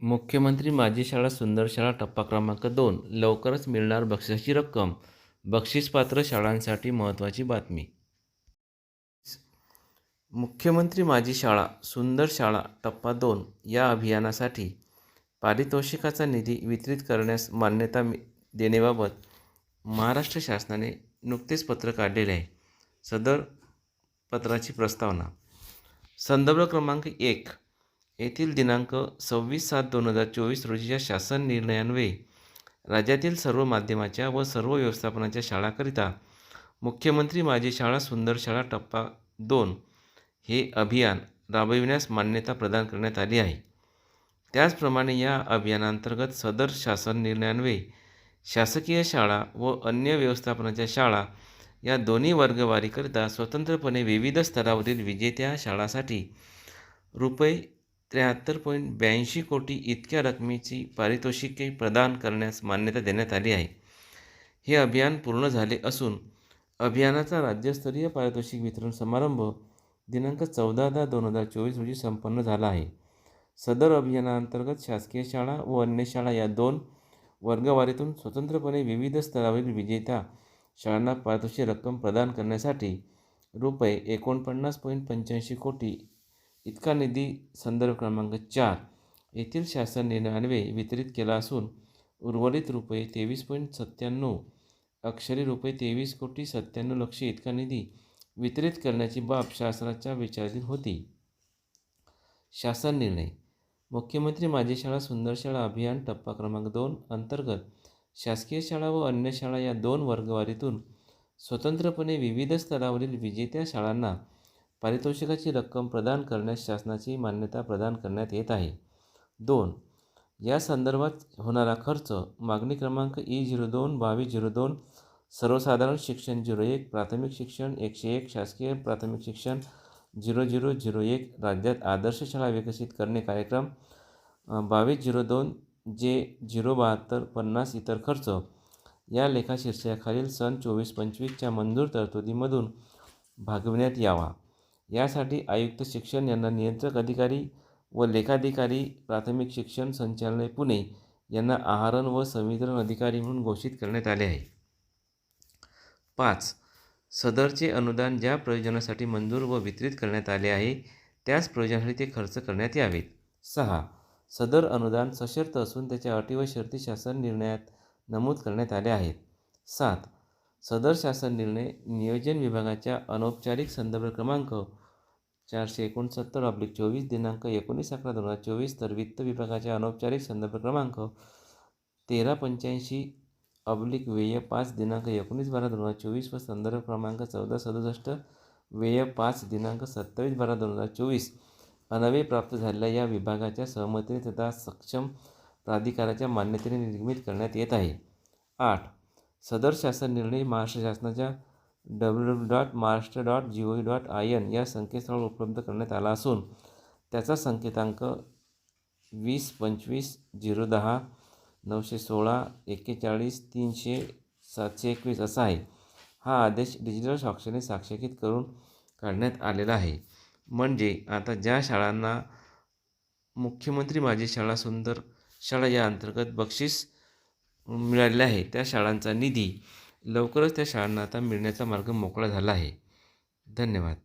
मुख्यमंत्री माझी शाळा सुंदर शाळा टप्पा क्रमांक दोन. लवकरच मिळणार बक्षिसाची रक्कम. बक्षीसपात्र शाळांसाठी महत्त्वाची बातमी. मुख्यमंत्री माझी शाळा सुंदर शाळा टप्पा दोन या अभियानासाठी पारितोषिकाचा निधी वितरित करण्यास मान्यता मि देण्याबाबत महाराष्ट्र शासनाने नुकतेच पत्र काढलेले आहे. सदर पत्राची प्रस्तावना. संदर्भ क्रमांक एक. येथील दिनांक सव्वीस सात दोन हजार चोवीस रोजीच्या शासन निर्णयान्वये राज्यातील सर्व माध्यमाच्या व सर्व व्यवस्थापनाच्या शाळाकरिता मुख्यमंत्री माझी शाळा सुंदर शाळा टप्पा दोन हे अभियान राबविण्यास मान्यता प्रदान करण्यात आली आहे. त्याचप्रमाणे या अभियानांतर्गत सदर शासन निर्णयान्वये शासकीय शाळा व अन्य व्यवस्थापनाच्या शाळा या दोन्ही वर्गवारीकरिता स्वतंत्रपणे विविध स्तरावरील विजेत्या शाळासाठी रुपये त्र्याहत्तर पॉईंट ब्याऐंशी कोटी इतक्या रकमेची पारितोषिके प्रदान करण्यास मान्यता देण्यात आली आहे. हे अभियान पूर्ण झाले असून अभियानाचा राज्यस्तरीय पारितोषिक वितरण समारंभ दिनांक चौदा दहा दोन हजार चोवीस रोजी संपन्न झाला आहे. सदर अभियानांतर्गत शासकीय शाळा व अन्य शाळा या दोन वर्गवारीतून स्वतंत्रपणे विविध स्तरावरील विजेत्या शाळांना पारितोषिक रक्कम प्रदान करण्यासाठी रुपये एकोणपन्नास पॉईंट पंच्याऐंशी कोटी इतका निधी संदर्भ क्रमांक चार येथील शासन निर्णयान्वये वितरित केला असून उर्वरित रुपये तेवीस पॉईंट सत्त्याण्णव अक्षरी रुपये तेवीस कोटी सत्त्याण्णव लक्ष इतका निधी वितरित करण्याची बाब शासनाच्या विचाराधीन होती. शासन निर्णय. मुख्यमंत्री माझी शाळा सुंदर शाळा अभियान टप्पा क्रमांक दोन अंतर्गत शासकीय शाळा व अन्य शाळा या दोन वर्गवारीतून स्वतंत्रपणे विविध स्तरावरील विजेत्या शाळांना पारितोषिकाची रक्कम प्रदान करण्यास शासनाची मान्यता प्रदान करण्यात येत आहे. दोन या संदर्भात होणारा खर्च मागणी क्रमांक ई झिरो दोन बावीस झिरो दोन सर्वसाधारण शिक्षण झिरो एक प्राथमिक शिक्षण एकशे एक शासकीय प्राथमिक शिक्षण झिरो झिरो झिरो एक राज्यात आदर्श शाळा विकसित करणे कार्यक्रम बावीस झिरो दोन जे झिरो बहात्तर पन्नास इतर खर्च. या लेखा शीर्षकाखालील सन चोवीस पंचवीसच्या मंजूर तरतुदीमधून भागविण्यात यावा. यासाठी आयुक्त शिक्षण यांना नियंत्रक अधिकारी व लेखाधिकारी प्राथमिक शिक्षण संचालनालय पुणे यांना आहारण व संवितरण अधिकारी म्हणून घोषित करण्यात आले आहे. पाच सदरचे अनुदान ज्या प्रयोजनासाठी मंजूर व वितरित करण्यात आले आहे त्याच प्रयोजनासाठी ते खर्च करण्यात यावेत. सहा सदर अनुदान सशर्त असून त्याच्या अटी व शर्ती शासन निर्णयात नमूद करण्यात आल्या आहेत. सात सदर शासन निर्णय नियोजन विभागाच्या अनौपचारिक संदर्भ क्रमांक चारशे एकोणसत्तर ऑब्लिक चोवीस दिनांक एकोणीस अकरा दोन हजार चोवीस तर वित्त विभागाच्या अनौपचारिक संदर्भ क्रमांक तेरा पंच्याऐंशी ऑब्लिक व्यय पाच दिनांक एकोणीस बारा दोन हजार चोवीस व संदर्भ क्रमांक चौदा सदुसष्ट व्यय पाच दिनांक सत्तावीस बारा दोन हजार चोवीस अनवे प्राप्त झालेल्या या विभागाच्या सहमतीने तथा सक्षम प्राधिकाराच्या मान्यतेने निर्मित करण्यात येत आहे. आठ. सदर शासन निर्णय महाराष्ट्र शासनाच्या W W dot Maharashtra dot G O V dot I N या संकेतस्थळावर उपलब्ध करण्यात आला असून त्याचा संकेतांक वीस पंचवीस झिरो दहा नऊशे सोळा एक्केचाळीस तीनशे सातशे एकवीस असा आहे. हा आदेश डिजिटल साक्षरने साक्षरकीत करून काढण्यात आलेला आहे. म्हणजे आता ज्या शाळांना मुख्यमंत्री माझी शाळा सुंदर शाळा या अंतर्गत बक्षीस मिळालेले आहे त्या शाळांचा निधी लवकरच त्या शाळांना आता मिळण्याचा मार्ग मोकळा झाला आहे. धन्यवाद.